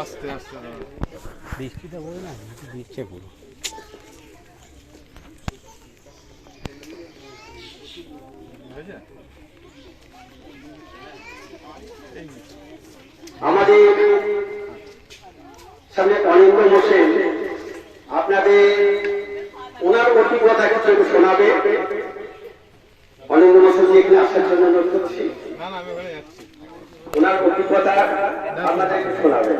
আস্তে আস্তে বৃষ্টিটা বলে না দিচ্ছে পুরো। ঠিক অনিন্দ বসে। আপনাদের ওনার অভিজ্ঞতা কিছু একটু শোনাবে। অনিন্দ বসে এখানে আসার জন্য অনুরোধ করছি। না না আমি ওখানে যাচ্ছি। ওনার অভিজ্ঞতা আপনাদের একটু শোনাবে।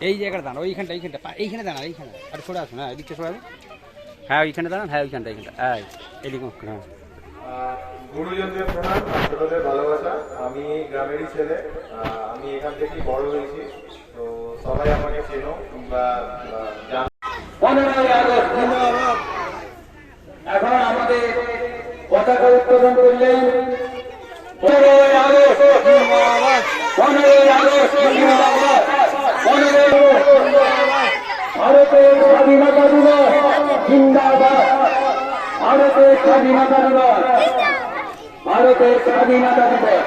এই জায়গাটা ওইখানটা এইখানটা পা- এইখানে দাঁড়ান এইখানে। আর সরে আসুন হ্যাঁ এদিকটা সরে আসুন হ্যাঁ ওইখানে দাঁড়ান হ্যাঁ ওইখানটা এইখানটা। হ্যাঁ এদিকে হ্যাঁ। গুরুজনদের প্রণাম ছোটদের ভালোবাসা। আমি গ্রামেরই ছেলে আমি এখান থেকেই বড় হয়েছি তো সবাই আমাকে চেনো বা পনেরোই আগস্ট এখন আমাদের পতাকা উত্তোলন করলেন পনেরোই আগস্ট পনেরোই আগস্ট পনেরোই ভারতের স্বাধীনতা দিবস। জিন্দাবাদ। ভারতের স্বাধীনতা দিবস। ভারতের স্বাধীনতা দিবস।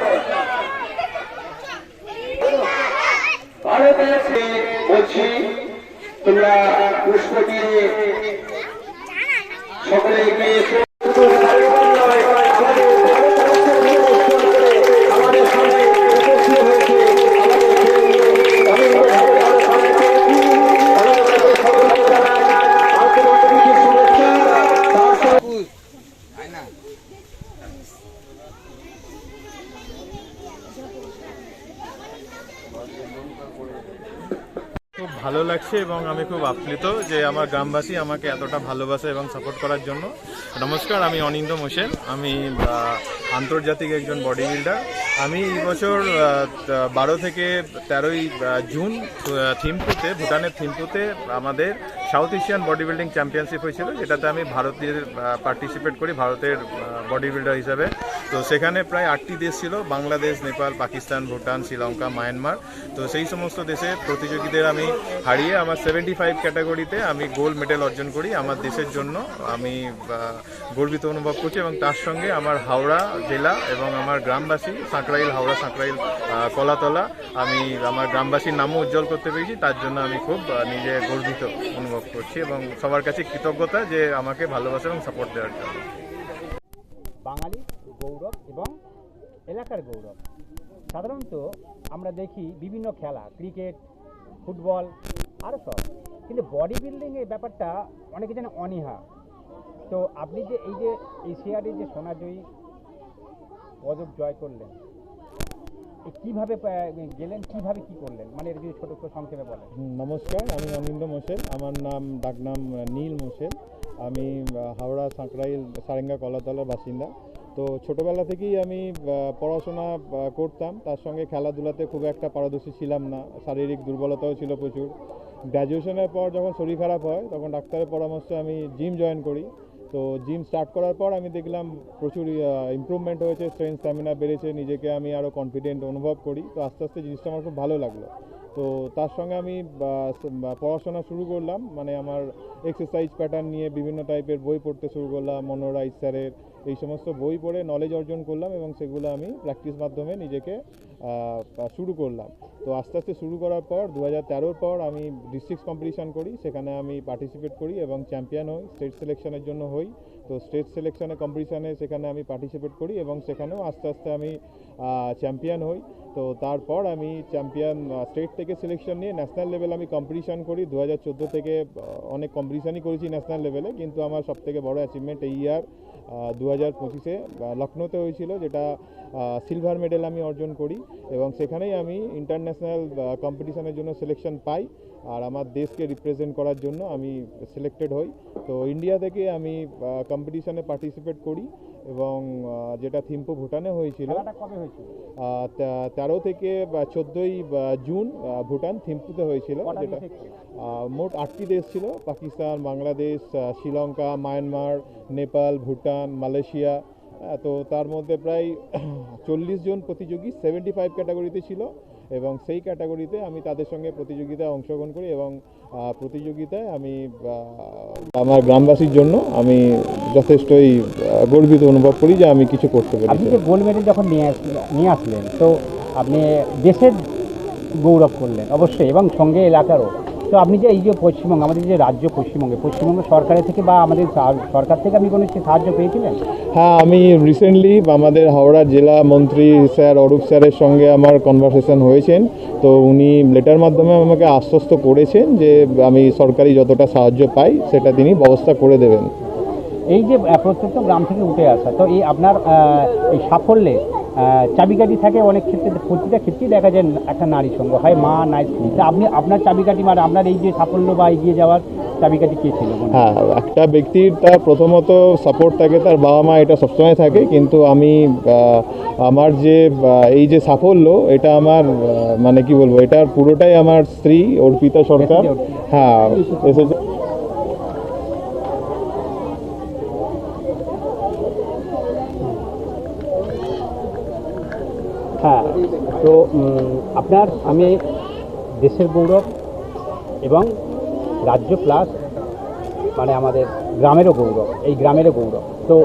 ভারতের বলছি তোমরা পুষ্প দিয়ে সকলে এগিয়ে লাগছে এবং আমি খুব আপ্লিত যে আমার গ্রামবাসী আমাকে এতটা ভালোবাসে এবং সাপোর্ট করার জন্য। নমস্কার, আমি অনিন্দ মোশেন। আমি আন্তর্জাতিক একজন বডি বিল্ডার আমি এই বছর বারো থেকে তেরোই জুন থিম্পুতে, ভুটানের থিম্পুতে আমাদের South Asian body building championship হয়েছিল, যেটাতে আমি ভারতের পার্টিসিপেট করি, ভারতের বডি বিল্ডার হিসাবে। তো সেখানে প্রায় আটটি দেশ ছিল, বাংলাদেশ, নেপাল, পাকিস্তান, ভুটান, শ্রীলঙ্কা, মায়ানমার। তো সেই সমস্ত দেশের প্রতিযোগীদের আমি হারিয়ে আমার সেভেন্টি ফাইভ ক্যাটাগরিতে আমি গোল্ড মেডেল অর্জন করি। আমার দেশের জন্য আমি গর্বিত অনুভব করছি এবং তার সঙ্গে আমার হাওড়া জেলা এবং আমার গ্রামবাসী সাঁকরাইল হাওড়া সাঁকরাইল কলাতলা, আমি আমার গ্রামবাসীর নামও উজ্জ্বল করতে পেরেছি। তার জন্য আমি খুব নিজে গর্বিত অনুভব করছি এবং সবার কাছে কৃতজ্ঞতা যে আমাকে ভালোবাসা এবং সাপোর্ট দেওয়ার জন্য। বাঙালি গৌরব এবং এলাকার গৌরব। সাধারণত আমরা দেখি বিভিন্ন খেলা, ক্রিকেট, ফুটবল আরও সব। কিন্তু বডি বিল্ডিংয়ের ব্যাপারটা অনেকে যেন অনীহা। তো আপনি যে এই যে এশিয়াডের যে সোনাজয়ী পদক জয় করলেন কীভাবে গেলেন, কীভাবে কি করলেন? মানে এর যদি ছোটো সংক্ষেপে বলেন। নমস্কার, আমি অনিন্দ মোশেল। আমার নাম ডাকনাম নীল মোশেল। আমি হাওড়া সাঁকরাইল সারেঙ্গা কলাতলার বাসিন্দা। তো ছোটোবেলা থেকেই আমি পড়াশোনা করতাম। তার সঙ্গে খেলাধুলাতে খুব একটা পারদর্শী ছিলাম না। শারীরিক দুর্বলতাও ছিল প্রচুর। গ্র্যাজুয়েশনের পর যখন শরীর খারাপ হয়, তখন ডাক্তারের পরামর্শে আমি জিম জয়েন করি। তো জিম স্টার্ট করার পর আমি দেখলাম প্রচুর ইমপ্রুভমেন্ট হয়েছে স্ট্রেংথ স্ট্যামিনা বেড়েছে। নিজেকে আমি আরও কনফিডেন্ট অনুভব করি। তো আস্তে আস্তে জিনিসটা আমার খুব ভালো লাগল। তো তার সঙ্গে আমি পড়াশোনা শুরু করলাম। মানে আমার এক্সারসাইজ প্যাটার্ন নিয়ে বিভিন্ন টাইপের বই পড়তে শুরু করলাম মনোরাইজ স্যারের এই সমস্ত বই পড়ে নলেজ অর্জন করলাম এবং সেগুলো আমি প্র্যাকটিস মাধ্যমে নিজেকে শুরু করলাম। তো আস্তে আস্তে শুরু করার পর দু হাজার পর আমি ডিস্ট্রিক্ট কম্পিটিশান করি, সেখানে আমি পার্টিসিপেট করি এবং চ্যাম্পিয়ন হই স্টেট সিলেকশনের জন্য হই। তো স্টেট সিলেকশনে কম্পিটিশানে সেখানে আমি পার্টিসিপেট করি এবং সেখানেও আস্তে আস্তে আমি চ্যাম্পিয়ন হই। তো তারপর আমি চ্যাম্পিয়ন স্টেট থেকে সিলেকশন নিয়ে ন্যাশনাল লেভেল আমি কম্পিটিশন করি। দু হাজার চোদ্দ থেকে অনেক কম্পিটিশনই করেছি ন্যাশনাল লেভেলে কিন্তু আমার সবথেকে বড় অ্যাচিভমেন্ট এই ইয়ার দু হাজার পঁচিশে লখনৌতে হয়েছিল, যেটা সিলভার মেডেল আমি অর্জন করি। এবং সেখানেই আমি ইন্টারন্যাশনাল কম্পিটিশনের জন্য সিলেকশন পাই। আর আমার দেশকে রিপ্রেজেন্ট করার জন্য আমি সিলেক্টেড হই। তো ইন্ডিয়া থেকে আমি কম্পিটিশনে পার্টিসিপেট করি। এবং যেটা থিম্পু ভুটানে হয়েছিল তেরো থেকে চোদ্দই জুন ভুটান থিম্পুতে হয়েছিল যেটা মোট আটটি দেশ ছিল পাকিস্তান বাংলাদেশ শ্রীলঙ্কা মায়ানমার নেপাল ভুটান মালয়েশিয়া তো তার মধ্যে প্রায় চল্লিশ জন প্রতিযোগী সেভেন্টি ফাইভ ক্যাটাগরিতে ছিল এবং সেই ক্যাটাগরিতে আমি তাদের সঙ্গে প্রতিযোগিতায় অংশগ্রহণ করি এবং প্রতিযোগিতায় আমি আমার গ্রামবাসীর জন্য আমি যথেষ্টই গর্বিত অনুভব করি যে আমি কিছু করতে পারি আপনি গোল্ড মেডেল যখন নিয়ে নিয়ে আসলেন, তো আপনি দেশের গৌরব করলেন অবশ্যই এবং সঙ্গে এলাকারও। তো আপনি যে এই যে পশ্চিমবঙ্গ আমাদের যে রাজ্য পশ্চিমবঙ্গে পশ্চিমবঙ্গ সরকারের থেকে বা আমাদের সরকার থেকে আপনি কোনো সাহায্য পেয়েছিলেন? হ্যাঁ আমি রিসেন্টলি আমাদের হাওড়া জেলা মন্ত্রী স্যার অরূপ স্যারের সঙ্গে আমার কনভারসেশন হয়েছেন। তো উনি লেটার মাধ্যমে আমাকে আশ্বস্ত করেছেন যে আমি সরকারি যতটা সাহায্য পাই সেটা তিনি ব্যবস্থা করে দেবেন। এই যে আহ, প্রত্যন্ত গ্রাম থেকে উঠে আসা তো এই আপনার এই সাফল্যে চাবিকাঠি থাকে অনেক ক্ষেত্রে প্রতিটা ক্ষেত্রেই দেখা যায় একটা নারী সঙ্গ হয় মা নাই স্ত্রী তা আপনি আপনার চাবিকাঠি মানে আপনার এই যে সাফল্য বা এগিয়ে যাওয়ার চাবিকাঠি কে ছিল? হ্যাঁ একটা ব্যক্তির তার প্রথমত সাপোর্ট থাকে তার বাবা মা এটা সবসময় থাকে কিন্তু আমি আমার যে এই যে সাফল্য এটা আমার মানে কি বলব এটার পুরোটাই আমার স্ত্রী অর্পিতা সরকার। হ্যাঁ এসেছে। হ্যাঁ তো আপনার আমি দেশের গৌরব এবং রাজ্য প্লাস মানে আমাদের গ্রামেরও গৌরব এই গ্রামেরও গৌরব। তো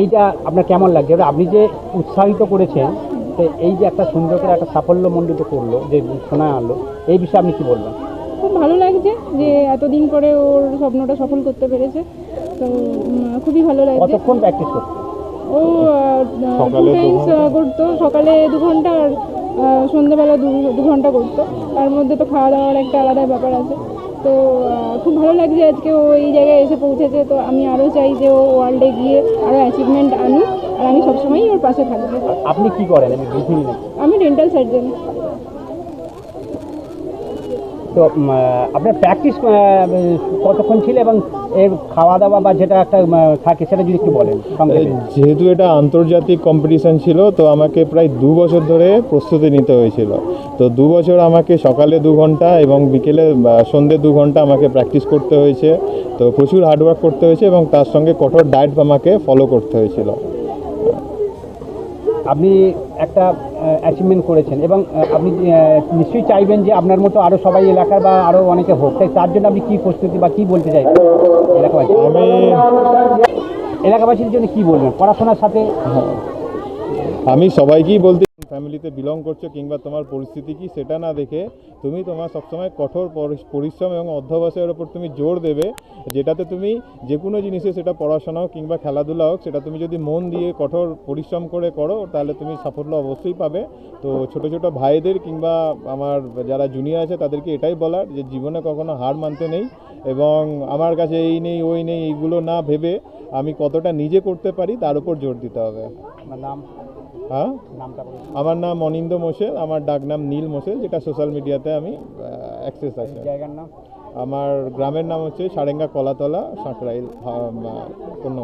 এইটা আপনার কেমন লাগছে? এবার আপনি যে উৎসাহিত করেছেন তো এই যে একটা সুন্দর করে একটা সাফল্যমণ্ডিত করল যে শোনা আনলো এই বিষয়ে আপনি কি বলবেন? খুব ভালো লাগছে যে এতদিন পরে ওর স্বপ্নটা সফল করতে পেরেছে। তো খুবই ভালো লাগছে। কতক্ষণ প্র্যাকটিস করতে ও টু টাইমস করতো। সকালে দু ঘণ্টা আর সন্ধ্যেবেলা দু ঘণ্টা করতো। তার মধ্যে তো খাওয়া দাওয়ার একটা আলাদা ব্যাপার আছে। তো খুব ভালো লাগছে আজকে ও এই জায়গায় এসে পৌঁছেছে। তো আমি আরও চাই যে ও ওয়ার্ল্ডে গিয়ে আরও অ্যাচিভমেন্ট আনুক। আর আমি সবসময়ই ওর পাশে থাকব। আপনি কি করেন? আমি আমি ডেন্টাল সার্জন তো আপনার প্র্যাকটিস কতক্ষণ ছিল এবং এর খাওয়া দাওয়া বা যেটা একটা থাকে সেটা যদি একটু বলেন যেহেতু এটা আন্তর্জাতিক কম্পিটিশন ছিল তো আমাকে প্রায় দু বছর ধরে প্রস্তুতি নিতে হয়েছিল। তো দু বছর আমাকে সকালে দু ঘণ্টা এবং বিকেলে বা সন্ধ্যে দু ঘণ্টা আমাকে প্র্যাকটিস করতে হয়েছে। তো প্রচুর হার্ডওয়ার্ক করতে হয়েছে এবং তার সঙ্গে কঠোর ডায়েট আমাকে ফলো করতে হয়েছিল। আপনি একটা অ্যাচিভমেন্ট করেছেন এবং আপনি নিশ্চয়ই চাইবেন যে আপনার মতো আরও সবাই এলাকায় বা আরও অনেকে হোক। তাই তার জন্য আপনি কী প্রস্তুতি বা কী বলতে চাই এলাকাবাসী। আমি এলাকাবাসীর জন্য কী বলবেন? পড়াশোনার সাথে? আমি সবাইকেই বলতে ফ্যামিলিতে বিলং করছ কিংবা তোমার পরিস্থিতি কি, সেটা না দেখে তুমি তোমার সবসময় কঠোর পরিশ্রম এবং অধ্যবসায়ের ওপর তুমি জোর দেবে, যেটাতে তুমি যে কোনো জিনিসে সেটা পড়াশোনা হোক কিংবা খেলাধুলা হোক, সেটা তুমি যদি মন দিয়ে কঠোর পরিশ্রম করে করো, তাহলে তুমি সাফল্য অবশ্যই পাবে। তো ছোট ছোট ভাইদের কিংবা আমার যারা জুনিয়র আছে, তাদেরকে এটাই বলার যে জীবনে কখনো হার মানতে নেই এবং আমার কাছে এই নেই, ওই নেই, এইগুলো না ভেবে আমি কতটা নিজে করতে পারি, তার উপর জোর দিতে হবে। নাম হ্যাঁ? আমার নাম অনিন্দ মোশেল আমার ডাক নাম নীল মোশেল যেটা সোশ্যাল মিডিয়াতে আমি অ্যাক্সেস আছে জায়গার নাম? আমার গ্রামের নাম হচ্ছে সারেঙ্গা কলাতলা সাঁকরাইল কোনো